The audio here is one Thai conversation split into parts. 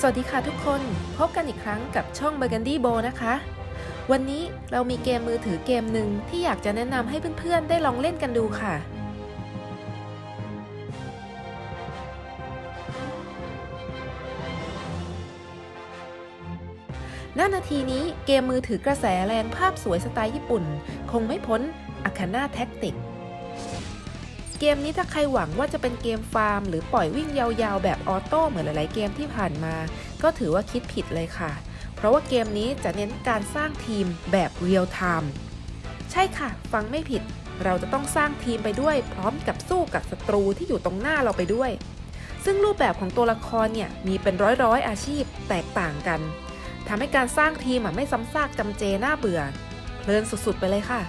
สวัสดีค่ะทุกคนพบกันอีกครั้งกับช่อง Burgundy Bo นะคะ วันนี้เรามีเกมมือถือเกมหนึ่งที่อยากจะแนะนำให้เพื่อนๆ ได้ลองเล่นกันดูค่ะ หน้านาทีนี้เกมมือถือกระแสแรงภาพสวยสไตล์ญี่ปุ่น คงไม่พ้น Akana Tactic เกมนี้ถ้าใครหวังว่าจะเป็นเกมฟาร์ม หรือปล่อยวิ่งยาวๆ แบบออโต้เหมือนหลายๆเกมที่ผ่านมา ก็ถือว่าคิดผิดเลยค่ะ เพราะว่าเกมนี้จะเน้นการสร้างทีมแบบเรียลไทม์ใช่ค่ะ ฟังไม่ผิด เราจะต้องสร้างทีมไปด้วย พร้อมกับสู้กับศัตรูที่อยู่ตรงหน้าเราไปด้วย ซึ่งรูปแบบของตัวละครเนี่ยมีเป็นร้อยๆอาชีพแตกต่างกันทำให้การสร้างทีมไม่ซ้ำซากจำเจน่าเบื่อเพลินสุดๆไปเลยค่ะ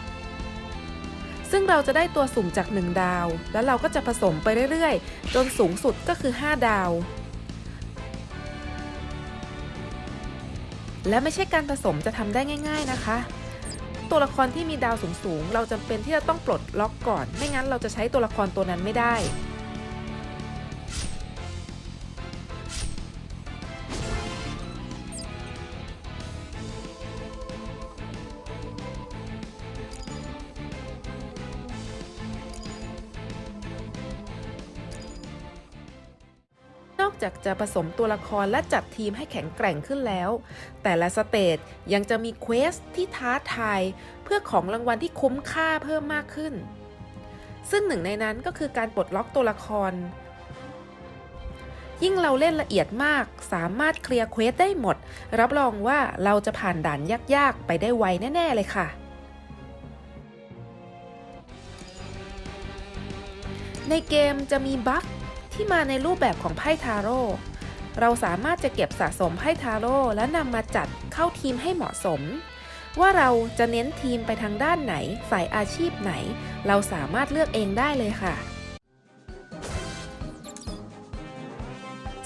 ซึ่งเราจะได้ตัวสุ่มจาก 1 ดาว แล้วเราก็จะผสมไปเรื่อยๆ จนสูงสุดก็คือ 5 ดาว และไม่ใช่การผสมจะทำได้ง่าย ๆนะคะ ตัวละครที่มีดาวสูงๆ เราจำเป็นที่จะต้องปลดล็อกก่อน ไม่งั้นเราจะใช้ตัวละครตัวนั้นไม่ได้ นอกจากจะผสมตัวละครและจัดทีมให้แข็งแกร่งขึ้นแล้ว แต่ละสเตจยังจะมีเควสที่ท้าทายเพื่อของรางวัลที่คุ้มค่าเพิ่มมากขึ้น ซึ่งหนึ่งในนั้นก็คือการปลดล็อกตัวละคร ยิ่งเราเล่นละเอียดมาก สามารถเคลียร์เควสได้หมด รับรองว่าเราจะผ่านด่านยากๆ ไปได้ไวแน่ ๆ เลยค่ะในเกมจะมีบัฟ ที่มาในรูปแบบของไพ่ทาโร่เราสามารถจะเก็บสะสมไพ่ทาโร่และนำมาจัดเข้าทีมให้เหมาะสม ว่าเราจะเน้นทีมไปทางด้านไหนฝ่ายอาชีพไหน เราสามารถเลือกเองได้เลยค่ะ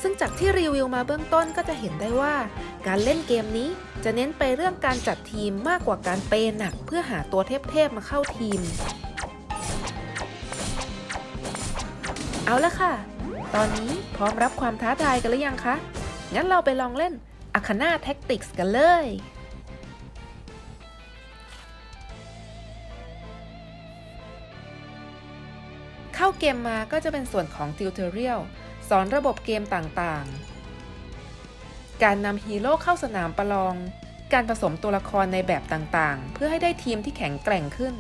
ซึ่งจากที่รีวิวมาเบื้องต้นก็จะเห็นได้ว่า การเล่นเกมนี้จะเน้นไปเรื่องการจัดทีมมากกว่าการเปย์หนัก เพื่อหาตัวเทพๆมาเข้าทีม เอาละค่ะ ตอนนี้พร้อมรับความท้าทายกันหรือยังคะ งั้นเราไปลองเล่น Akana Tactics กันเลย เข้าเกมมาก็จะเป็นส่วนของ Tutorial สอนระบบเกมต่างๆ การนำฮีโร่เข้าสนามประลอง การผสมตัวละครในแบบต่างๆ เพื่อให้ได้ทีมที่แข็งแกร่งขึ้น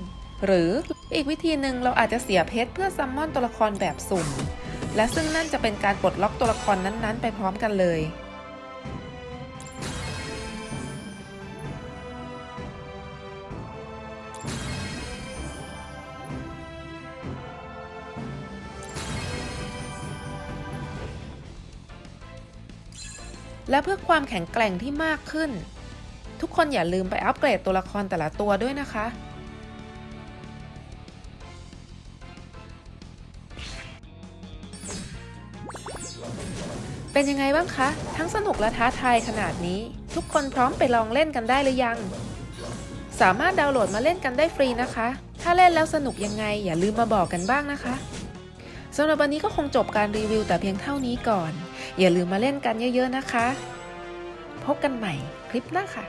หรืออีกวิธีหนึ่งเราอาจจะเสียเพชรเพื่อซัมมอนตัวละครแบบสุ่ม และซึ่งนั่นจะเป็นการปลดล็อกตัวละครนั้นๆ ไปพร้อมกันเลย และเพื่อความแข็งแกร่งที่มากขึ้น ทุกคนอย่าลืมไปอัปเกรดตัวละครแต่ละตัวด้วยนะคะ เป็นยังไงบ้างคะ ทั้งสนุกและท้าทายขนาดนี้ ทุกคนพร้อมไปลองเล่นกันได้หรือยัง สามารถดาวน์โหลดมาเล่นกันได้ฟรีนะคะ ถ้าเล่นแล้วสนุกยังไง อย่าลืมมาบอกกันบ้างนะคะสำหรับวันนี้ก็คงจบการรีวิวแต่เพียงเท่านี้ก่อน อย่าลืมมาเล่นกันเยอะๆนะคะ พบกันใหม่คลิปหน้าค่ะ